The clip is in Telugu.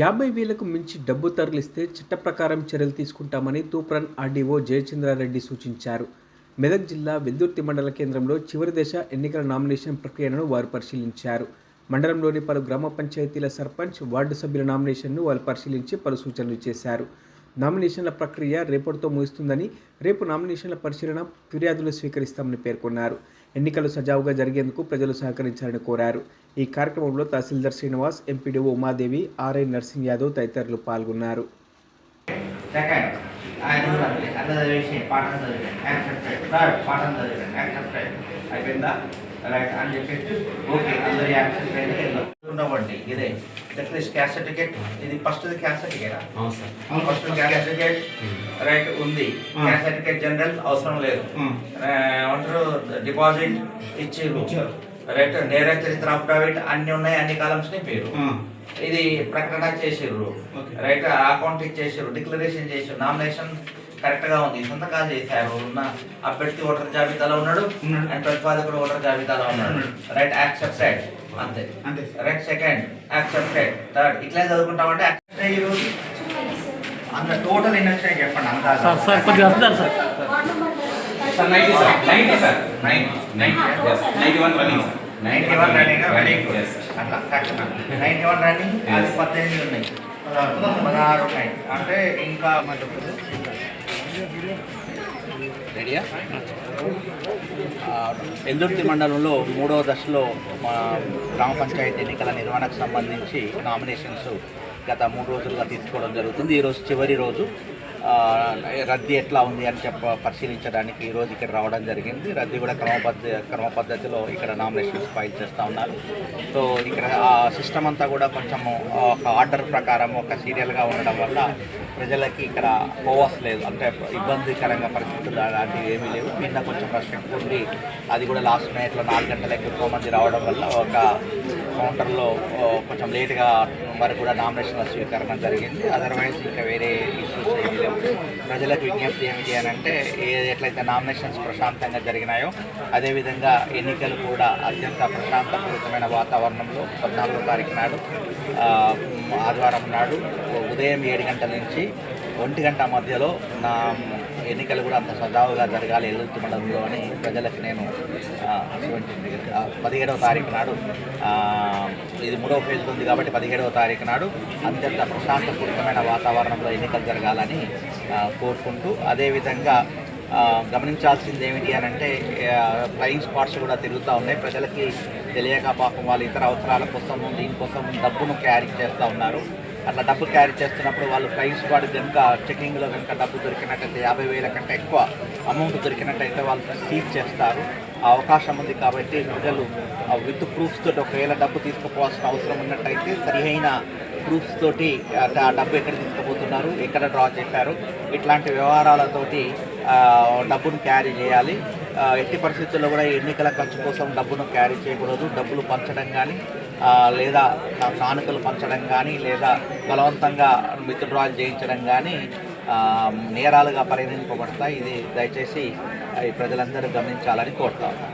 యాభై వేలకు మించి డబ్బు తరలిస్తే చట్ట ప్రకారం చర్యలు తీసుకుంటామని తూప్రన్ ఆర్డీఓ జయచంద్రారెడ్డి సూచించారు. మెదక్ జిల్లా వెల్దుర్తి మండల కేంద్రంలో చివరి దశ ఎన్నికల నామినేషన్ ప్రక్రియను వారు పరిశీలించారు. మండలంలోని పలు గ్రామ పంచాయతీల సర్పంచ్ వార్డు సభ్యుల నామినేషన్ను వారు పరిశీలించి పలు సూచనలు చేశారు. నామినేషన్ల ప్రక్రియ రేపటితో ముగుస్తుందని రేపు నామినేషన్ల పరిశీలన ఫిర్యాదులు స్వీకరిస్తామని పేర్కొన్నారు. ఎన్నికలు సజావుగా జరిగేందుకు ప్రజలు సహకరించాలని కోరారు. ఈ కార్యక్రమంలో తహసీల్దార్ శ్రీనివాస్ ఎంపీడీఓ ఉమాదేవి ఆర్ఐ నర్సింగ్ యాదవ్ తదితరులు పాల్గొన్నారు. అయిపోయిందా? రైట్ అని చెప్పేసి ఓకే అందరి యాక్సెప్టెడ్ ఉండవండి ఇదే దట్ క్యాస్ట్ సర్టిఫికేట్ ఇది first caste certificate first caste certificate right ఉంది. క్యాస్ట్ సర్టిఫికేట్ జనరల్ అవసరం లేదు. ఏమంటారు? డిపాజిట్ ఇచ్చారు. రైట్ నేర చరిత్ర అఫిడవిట్ అన్ని ఉన్నాయి అన్ని కాలమ్స్ని పేరు. ఇది ప్రకటన చేసిర్రు. రైట్ అకౌంట్ ఇచ్చేసారు డిక్లరేషన్ చేసారు నామినేషన్ కరెక్ట్గా ఉంది. సంతకాలు చేశారు. ఉన్న అభ్యర్థి ఓటర్ జాబితాలో ఉన్నాడు. అండ్ ప్రతిపాదకుడు ఓటర్ జాబితాలో ఉన్నాడు. Right accepted. అంతే. అంతే. రైట్ సెకండ్ యాక్సెప్టెడ్ థర్డ్ ఇట్లా చదువుకుంటామంటే యాక్సెప్టెడ్ ఈ రోజు అంత టోటల్ వచ్చినాయి చెప్పండి అంతా సార్ సార్ కొద్దిగా వస్తారు sir. Sir ninety sir. Ninety sir ninety ninety one running ninety one running very good. అట్లా తక్షణ నైన్టీ వన్ రన్నింగ్ అది పద్దెనిమిది ఉన్నాయి. పదహారు ఉన్నాయి. అంటే ఇంకా రెడీయా ఎందుర్తి మండలంలో మూడవ దశలో మా గ్రామ పంచాయతీ ఎన్నికల నిర్వహణకు సంబంధించి నామినేషన్స్ గత మూడు రోజులుగా తీసుకోవడం జరుగుతుంది. ఈరోజు చివరి రోజు. రద్దీ ఎట్లా ఉంది అని చెప్ప పరిశీలించడానికి ఈరోజు ఇక్కడ రావడం జరిగింది. రద్దీ కూడా క్రమపద్ధ క్రమ పద్ధతిలో ఇక్కడ నామినేషన్స్ ఫైల్ చేస్తూ ఉన్నారు. సో ఇక్కడ ఆ సిస్టమ్ అంతా కూడా కొంచెము ఒక ఆర్డర్ ప్రకారం ఒక సీరియల్గా ఉండడం వల్ల ప్రజలకి ఇక్కడ పోవస్ లేదు అంటే ఇబ్బందికరంగా పరిస్థితులు అలాంటివి ఏమీ లేవు. నిన్న కొంచెం రష్ ఎక్కువ ఉంది అది కూడా లాస్ట్ మినిట్లో నాలుగు గంటలకు ఎక్కువ మంది రావడం వల్ల ఒక కౌంటర్లో కొంచెం లేట్గా వరకు కూడా నామినేషన్ల స్వీకరణ జరిగింది. అదర్వైజ్ ఇంకా వేరే ఇష్యూస్ ఏమీ లేవు. ప్రజలకు విజ్ఞప్తి ఏమిటి అని అంటే ఏ ఎట్లయితే నామినేషన్స్ ప్రశాంతంగా జరిగినాయో అదేవిధంగా ఎన్నికలు కూడా అత్యంత ప్రశాంతపూరితమైన వాతావరణంలో పద్నాలుగో తారీఖు నాడు ఆదివారం నాడు ఉదయం ఏడు గంటల నుంచి ఒంటి గంట మధ్యలో నా ఎన్నికలు కూడా అంత సజావుగా జరగాలి ఎల్లుతు మండలంలో అని ప్రజలకు నేను పదిహేడవ తారీఖు నాడు ఇది మూడవ ఫేజ్ ఉంది కాబట్టి పదిహేడవ తారీఖు నాడు అత్యంత ప్రశాంతపూరితమైన వాతావరణంలో ఎన్నికలు జరగాలని కోరుకుంటూ అదేవిధంగా గమనించాల్సింది ఏమిటి అని అంటే ఫ్లయింగ్ స్పాట్స్ కూడా తిరుగుతూ ఉన్నాయి. ప్రజలకి తెలియక పాపం వాళ్ళు ఇతర అవసరాల కోసం దీనికోసం డబ్బును క్యారీ చేస్తూ ఉన్నారు. అట్లా డబ్బు క్యారీ చేస్తున్నప్పుడు వాళ్ళు ఫ్లయింగ్ స్పాట్ కనుక చెకింగ్లో కనుక డబ్బు దొరికినట్టయితే యాభై వేల కంటే ఎక్కువ అమౌంట్ దొరికినట్టయితే వాళ్ళు సీజ్ చేస్తారు. ఆ అవకాశం ఉంది కాబట్టి ప్రజలు విత్ ప్రూఫ్స్ తోటి ఒకవేళ డబ్బు తీసుకుపోవాల్సిన అవసరం ఉన్నట్టయితే సరిహైన ప్రూఫ్స్ తోటి అంటే ఆ డబ్బు ఎక్కడ చేస్తున్నారు ఎక్కడ డ్రా చేశారు. ఇట్లాంటి వ్యవహారాలతోటి డబ్బును క్యారీ చేయాలి. ఎట్టి పరిస్థితుల్లో కూడా ఎన్నికల ఖర్చు కోసం డబ్బును క్యారీ చేయకూడదు. డబ్బులు పంచడం కానీ లేదా కా- కానుకలు పంచడం కానీ లేదా బలవంతంగా విత్డ్రాల్ చేయించడం కానీ నేరాలుగా పరిగణింపబడతాయి. ఇది దయచేసి ఈ ప్రజలందరూ గమనించాలని కోరుతా